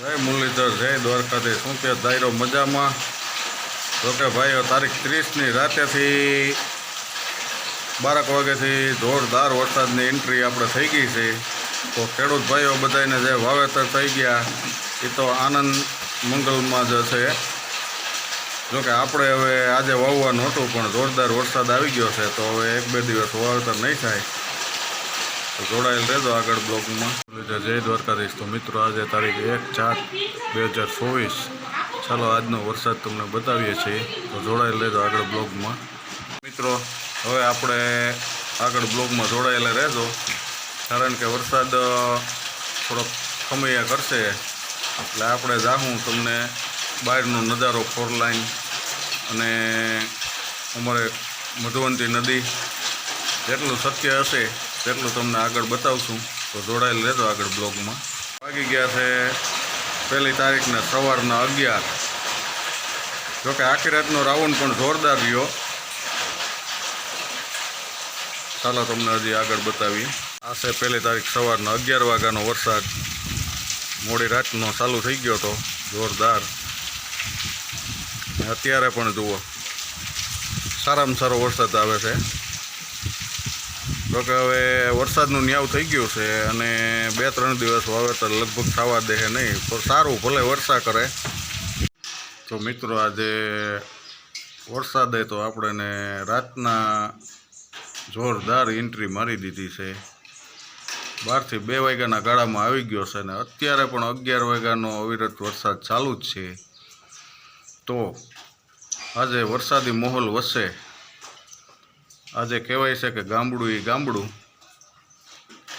જય મુરલીધર, જય દ્વારકાથી શું કે દાયરો મજામાં? તો કે ભાઈઓ તારીખ ત્રીસની રાતેથી બારક વાગ્યાથી જોરદાર વરસાદની એન્ટ્રી આપણે થઈ ગઈ છે. તો ખેડૂત ભાઈઓ બધાને જે વાવેતર થઈ ગયા, એ તો આનંદ મંગલમાં જ છે. જોકે આપણે હવે આજે વાવવાનું હતું, પણ જોરદાર વરસાદ આવી ગયો છે, તો હવે એક બે દિવસ વાવેતર નહીં થાય. તો જોડાયેલ રહેજો આગળ બ્લોગમાં. જય દ્વારકાધીશ. તો મિત્રો, આજે તારીખ એક ચાર બે હજાર ચોવીસ. ચાલો, આજનો વરસાદ તમને બતાવીએ છીએ. તો જોડાયેલ રહેજો આગળ બ્લોગમાં. મિત્રો, હવે આપણે આગળ બ્લોગમાં જોડાયેલા રહેજો. કારણ કે વરસાદ થોડોક ખમૈયા કરશે. એટલે આપણે જાહું તમને બહારનો નજારો ફોર લાઈન અને અમારે મધુવંતી નદી જેટલું શક્ય હશે તેટલું તમને આગળ બતાવશું. તો જોડાયેલ રહેજો આગળ બ્લોગમાં. વાગી ગયા છે પહેલી તારીખના સવારના અગિયાર. જોકે આખી રાતનો રાઉન્ડ પણ જોરદાર રહ્યો. ચાલો તમને હજી આગળ બતાવીએ. આ છે પહેલી તારીખ સવારના અગિયાર વાગ્યાનો વરસાદ. મોડી રાતનો ચાલુ થઈ ગયો હતો જોરદાર. અત્યારે પણ જુઓ, સારામાં સારો વરસાદ આવે છે. જોકે હવે વરસાદનું ન્યાવ થઈ ગયું છે અને બે ત્રણ દિવસ વાવેતર લગભગ થવા દે નહીં. પણ સારું, ભલે વરસા કરે. તો મિત્રો આજે વરસાદે તો આપણને રાતના જોરદાર એન્ટ્રી મારી દીધી છે. બારથી બે વાગ્યાના ગાળામાં આવી ગયો છે ને અત્યારે પણ અગિયાર વાગ્યાનો અવિરત વરસાદ ચાલુ જ છે. તો આજે વરસાદી માહોલ વસે. આજે કહેવાય છે કે ગામડું એ ગામડું.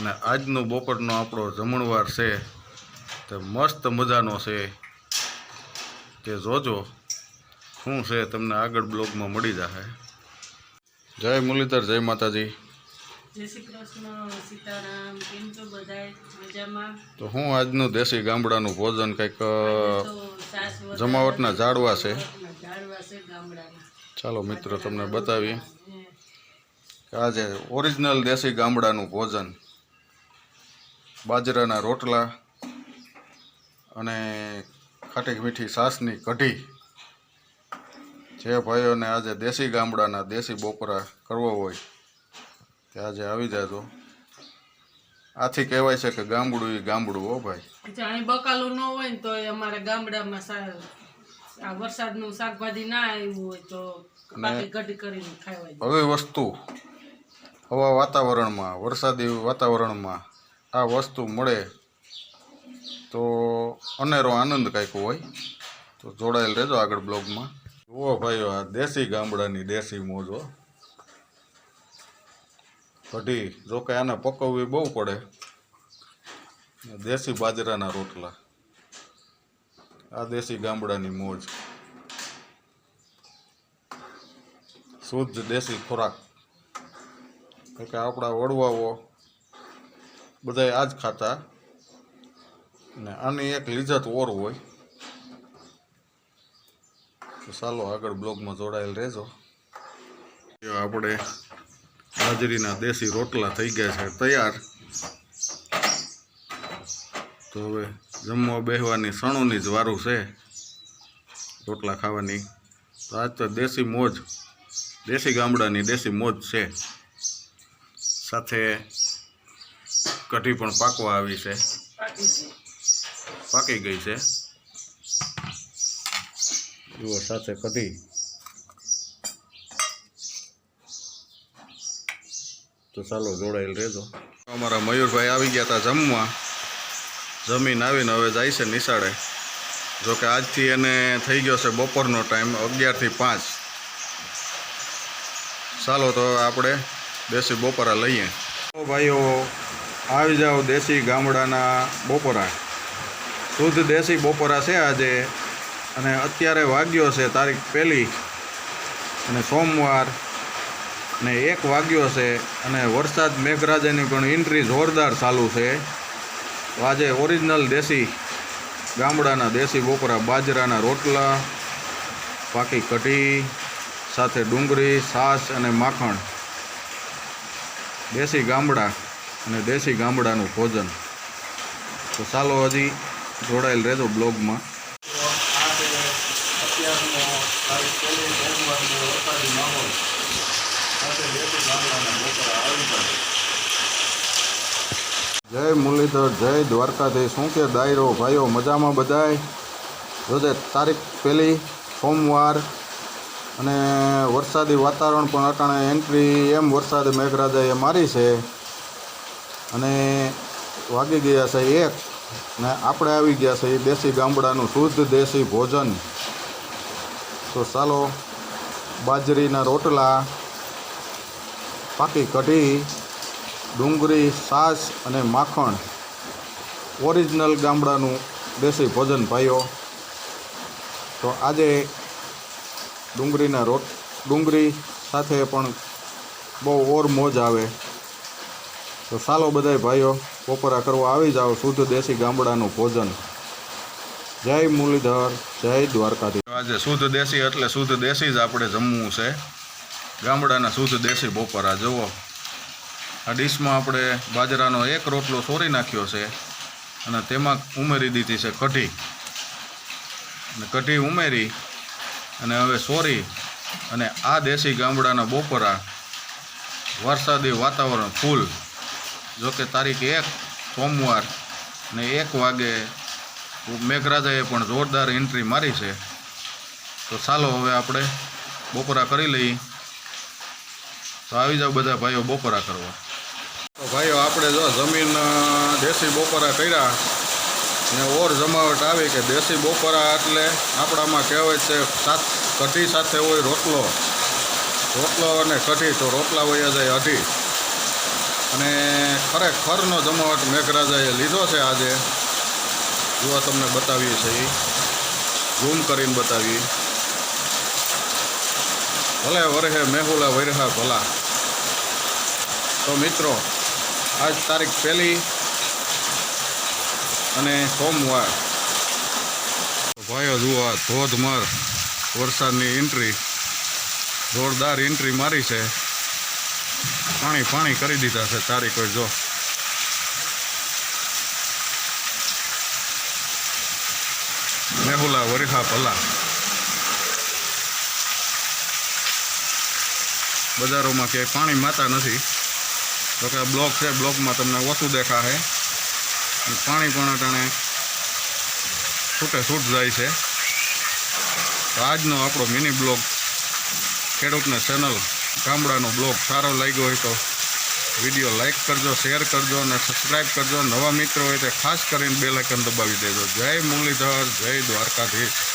ને આજનો બપોરનો આપણો જમણવાર છે તે મસ્ત મજાનો છે. તે જોજો શું છે તમને આગળ બ્લોગમાં મળી જશે જય મુરલીધર જય માતાજી. જય શ્રી કૃષ્ણ સીતારામ કેમ છો બધાય? મજામાં? તો હું આજનું દેશી ગામડાનું ભોજન કંઈક જમાવટના ઝાડવા છે. ચાલો મિત્રો તમને બતાવીએ. આજે ઓરિજિનલ દેશી ગામડાનું ભોજન બાજરાના રોટલા અને ખાટી મીઠી સાસની કઢી. જે ભાઈઓને આજે દેશી ગામડાના દેશી બોપરા કરવો હોય તે આજે આવી જાજો આથી કહેવાય છે કે ગામડું એ ગામડું હો ભાઈ. અહીં બકાલું ન હોય ને તો અમારે ગામડામાં આ વરસાદનું શાકભાજી ના આવ્યું હોય તો હવે વસ્તુ હવા વાતાવરણમાં, વરસાદી વાતાવરણમાં આ વસ્તુ મળે તો અનેરો આનંદ કાંઈક હોય, તો જોડાયેલ રહેજો આગળ બ્લોગમાં. જુઓ ભાઈઓ, આ દેશી ગામડાની દેશી મોજો. કઢી, જો કે આને પકવવી બહુ પડે. દેશી બાજરાના રોટલા. આ દેશી ગામડાની મોજ. શુદ્ધ દેશી ખોરાક. કે આપણા વડવાઓ બધાય આ જ ખાતા. ને આની એક લિજત ઓર હોય. તો ચાલો આગળ બ્લોગમાં જોડાયેલ રહેજો. આપણે બાજરીના દેશી રોટલા થઈ ગયા છે, તૈયાર. તો હવે જમવા બેહવાની સણોની જ વારું છે, રોટલા ખાવાની. તો આજ તો દેશી મોજ, દેશી ગામડાની દેશી મોજ છે. સાથે કઢી પણ પાકવા આવી છે. પાકી ગઈ છે. જુઓ, સાથે કઢી. તો ચાલો જોડાયેલ રહેજો. અમારા મયુરભાઈ આવી ગયા હતા જમવા. જમીન આવીને હવે જાય છે નિશાળે. જોકે આજથી એને થઈ ગયો છે બપોરનો ટાઈમ અગિયારથી પાંચ. ચાલો તો આપણે દેશી બપોરા લઈએ. તો ભાઈઓ, આવી જાઓ દેશી ગામડાના બપોરા. શુદ્ધ દેશી બપોરા છે આજે. અને અત્યારે વાગ્યો છે તારીખ પહેલી. અને સોમવાર. ને એક વાગ્યો છે અને વરસાદ મેઘરાજાની પણ એન્ટ્રી જોરદાર ચાલુ છે. તો આજે ઓરિજિનલ દેશી ગામડાના દેશી બપોરા, બાજરાના રોટલા, પાકી કઢી, સાથે ડુંગળી, છાશ અને માખણ. દેશી ગામડા અને દેશી ગામડાનું ભોજન. તો ચાલો હજી જોડાયેલ રહેજો બ્લોગમાં. જય મુરલીધર, જય દ્વારકાધીશ. શું કે દાયરો, ભાઈઓ, મજામાં બધાય? રોજે તારીખ પહેલી, સોમવાર અને વરસાદી વાતાવરણ પણ અટાણે એન્ટ્રી એમ વરસાદ મેઘરાજાએ મારી છે. અને વાગી ગયા છે એક ને આપણે આવી ગયા છે એ દેશી ગામડાનું શુદ્ધ દેશી ભોજન. તો ચાલો, બાજરીના રોટલા, પાકી કઢી, ડુંગળી છાશ અને માખણ. ઓરિજિનલ ગામડાનું દેશી ભોજન ભાઈઓ. તો આજે ડુંગળીના રોટ. ડુંગળી સાથે પણ બહુ ઓર મોજ આવે. તો સાલો બધાય ભાઈઓ, બપોરા કરવા આવી જાઓ શુદ્ધ દેશી ગામડાનું ભોજન. જય મુરલીધર, જય દ્વારકાધીશ. આજે શુદ્ધ દેશી એટલે શુદ્ધ દેશી જ આપણે જમવું છે. ગામડાના શુદ્ધ દેશી બપોરા. જુઓ. આ ડીશમાં આપણે બાજરાનો એક રોટલો સોરી નાખ્યો છે અને તેમાં ઉમેરી દીધી છે કઢી. અને કઢી ઉમેરી અને હવે સોરી. અને આ દેશી ગામડાના બપોરા, વરસાદી વાતાવરણ ફૂલ. જોકે તારીખ એક સોમવાર ને એક વાગે મેઘરાજાએ પણ જોરદાર એન્ટ્રી મારી છે. તો ચાલો હવે આપણે બપોરા કરી લઈએ. તો આવી જાઓ બધા ભાઈઓ બપોરા કરવા. તો ભાઈઓ, આપણે જો જમીન દેશી બપોરા કર્યા. ને ઓર જમાવટ આવી કે દેશી બપોરા એટલે આપણામાં કહેવાય છે સાત કઢી સાથે હોય રોટલો. રોટલો અને કઢી તો રોટલા વયા જાય અઢી. અને ખરેખરનો જમાવટ મેઘરાજાએ લીધો છે આજે. જો તમને બતાવીએ છીએ ઝૂમ કરીને બતાવીએ. ભલે વરહે મેહુલા વરહા ભલા. તો મિત્રો, આજ તારીખ પહેલી અને સોમવાર. ભાઈઓ, જુઓ ધોધમાર વરસાદની એન્ટ્રી જોરદાર એન્ટ્રી મારી છે. પાણી પાણી કરી દીધા છે તારીખ, જો. મેહુલા વરિહા ભલા. બજારોમાં ક્યાંય પાણી માતા નથી. તો કે બ્લોક છે, બ્લોકમાં તમને ઓછું દેખાશે. પાણી પણ અટાણે છૂટે છૂટ જાય છે. તો આજનો આપણો મિની બ્લોગ ખેડૂતને ચેનલ ગામડાનો બ્લોગ સારો લાગ્યો હોય તો વીડિયો લાઈક કરજો શેર કરજો અને સબસ્ક્રાઈબ કરજો. નવા મિત્રો હોય તે ખાસ કરીને બેલાઇકન દબાવી દેજો. જય મુરલીધર, જય દ્વારકાધીશ.